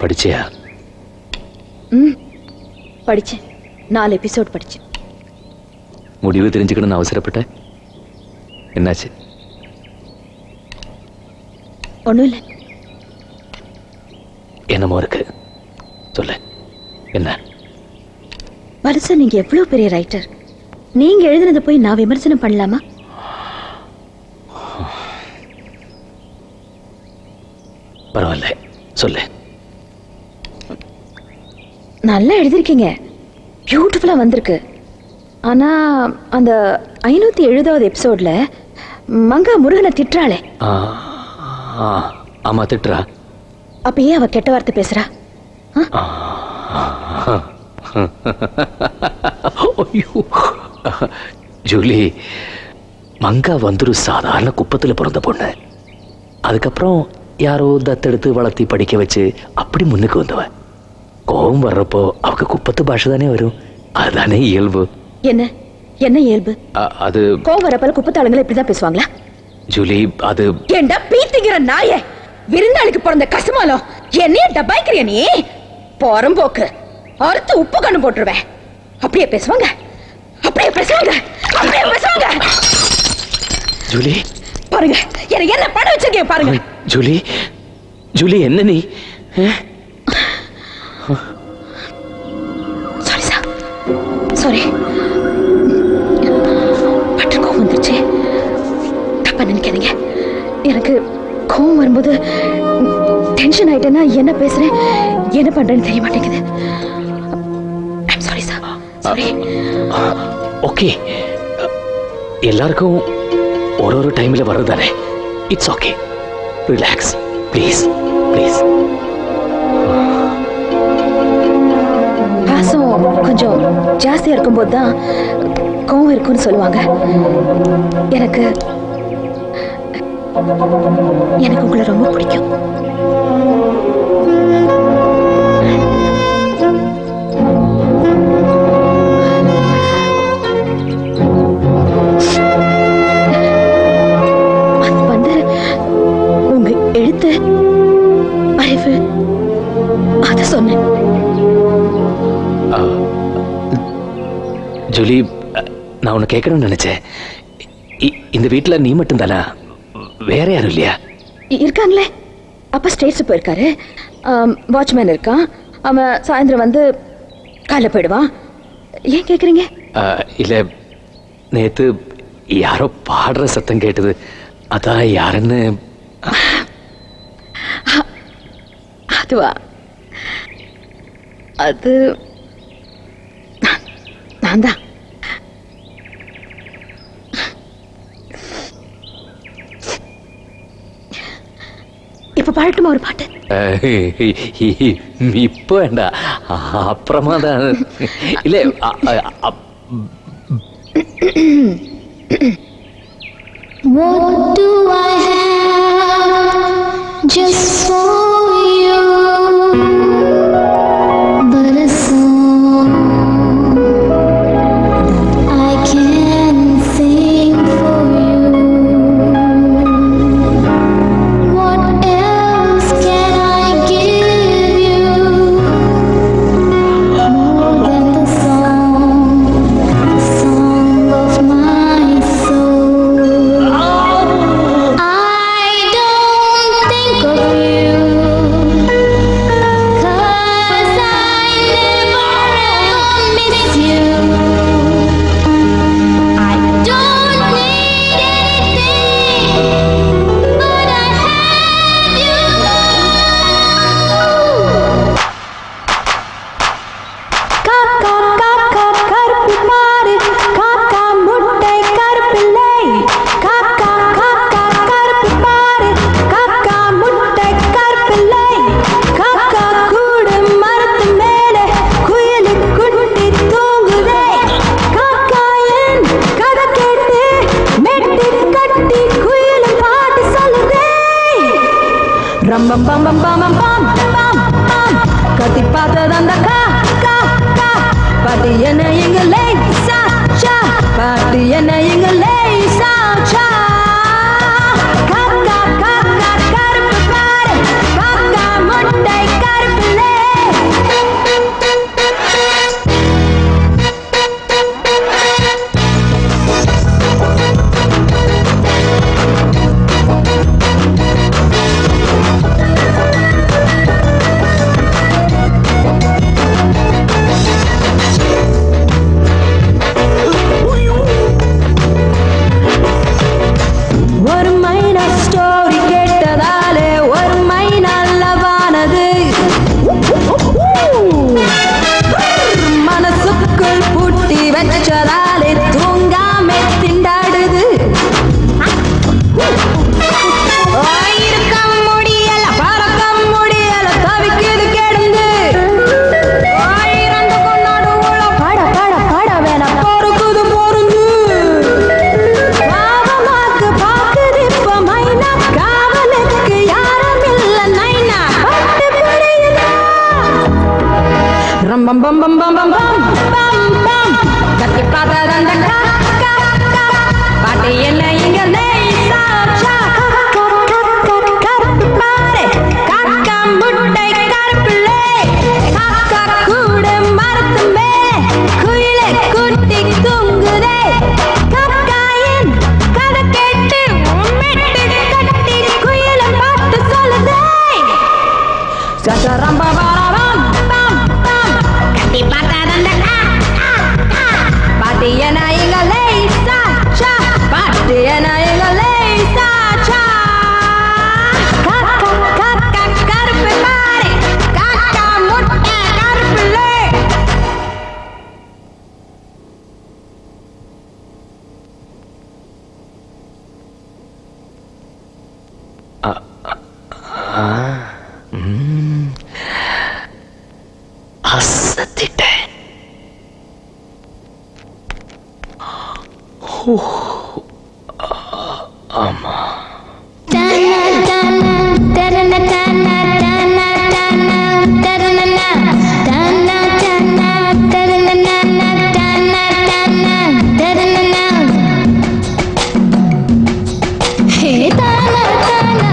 படிச்சியா? ம் படித்தேன் நாலு எபிசோட் படித்தேன் முடிவு தெரிஞ்சுக்கணும்னு அவசரப்பட்ட என்னாச்சு? ஒன்றும் இல்லை. என்னமோ இருக்கு. சொல்லு. என்ன? வலசா நீங்கள் எவ்வளோ பெரிய ரைட்டர் நீங்கள் எழுதுனதை போய் நான் விமர்சனம் பண்ணலாமா? பரவாயில்ல. சொல்லு. நல்லா எழுதிருக்கீங்க. பியூட்டிஃபுல்லாக வந்திருக்கு. ஆனால் அந்த ஐநூற்றி எழுபதாவது எபிசோடில் மங்கா முருகனை திட்டுறாளே. ஆ, ஆ, ஆமா திட்டுறா. அப்போ ஏன் அவ கெட்ட வார்த்தை பேசுகிறா ஜூலி மங்கா வந்துரு சாதாரண குப்பத்துல பிறந்த பொண்ணு. அதுக்கப்புறம் யாரோ தத்தெடுத்து வளர்த்தி படிக்க வச்சு அப்படி முன்னுக்கு வந்தவ. கோபம் வர்றப்போ அவக்கு குப்பத்து பாஷை தானே வரும்? அதுதானே இயல்பு. என்ன? என்ன இயல்பு? அது கோவம் வரப்பல குப்பத்தாளுங்களை இப்படி தான் பேசுவாங்களா? ஜூலி அது ஏண்டா பீத்திங்கிற நாயே? விருந்தாளிக்கு பிறந்த கசுமாலம் என்னைய டப்பாய்க்கிறிய நீ? போறம்போக்கு அறுத்து உப்பு கண்ணு போட்டுருவேன். அப்படியே பேசுவாங்க. அப்படியே பேசுவாங்க. அப்படியே பேசுவாங்க. ஜூலி. பாருங்க. என்ன என்ன பண்ண வச்சிருக்கீங்க பாருங்க. ஜூலி ஜூலி என்ன நீ? சாரி பட்டு கோவம் வந்துருச்சு. தப்பா நினைக்காதீங்க. எனக்கு கோவம் வரும்போது டென்ஷன் ஆயிட்டேன்னா என்ன பேசுறேன் என்ன பண்றேன்னு தெரிய மாட்டேங்குது. சாரி சார் சாரி ஓகே எல்லாருக்கும் ஒரு ஒரு டைம்ல வர்றதானே it's okay relax please please ஜாஸ்தியாக இருக்கும்போது தான் கோவம் இருக்கும்னு சொல்லுவாங்க. எனக்கு எனக்கு உங்களை ரொம்ப பிடிக்கும். ஜூலி நான் உன்னை கேட்கணும்னு நினைச்சேன். இந்த வீட்டில் நீ மட்டும்தானா? வேற யாரும் இல்லையா? இருக்காங்களே. அப்பா ஸ்டேட்ஸ் போயிருக்காரு. வாட்ச்மேன் இருக்கான். அவன் சாயந்தரம் வந்து காலைல போயிடுவான் ஏன் கேட்குறீங்க இல்ல நேத்து யாரோ பாடுற சத்தம் கேட்டது. அதான் யாருன்னு. அதுவா? அது நான் தான் പാടട്ടുമോ ഒരു പാട്ട് ഇപ്പൊ വേണ്ട അപ്രമാദാണ് ഇല്ലേ What do I have just for அரியணைய అమ్మా హే తానా తానా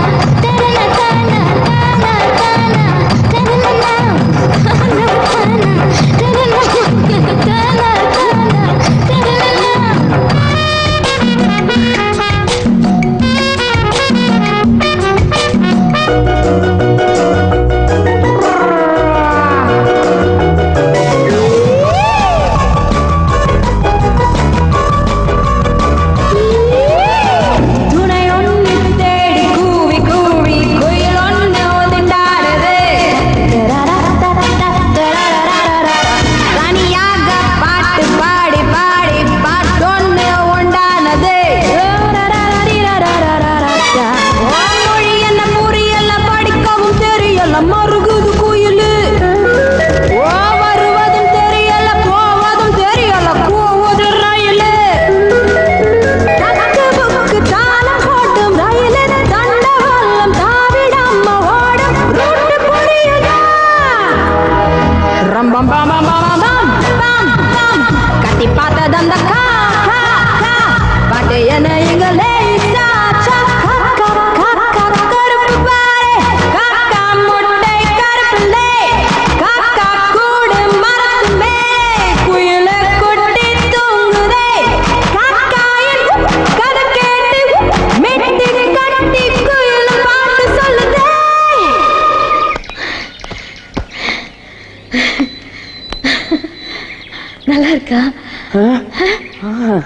か？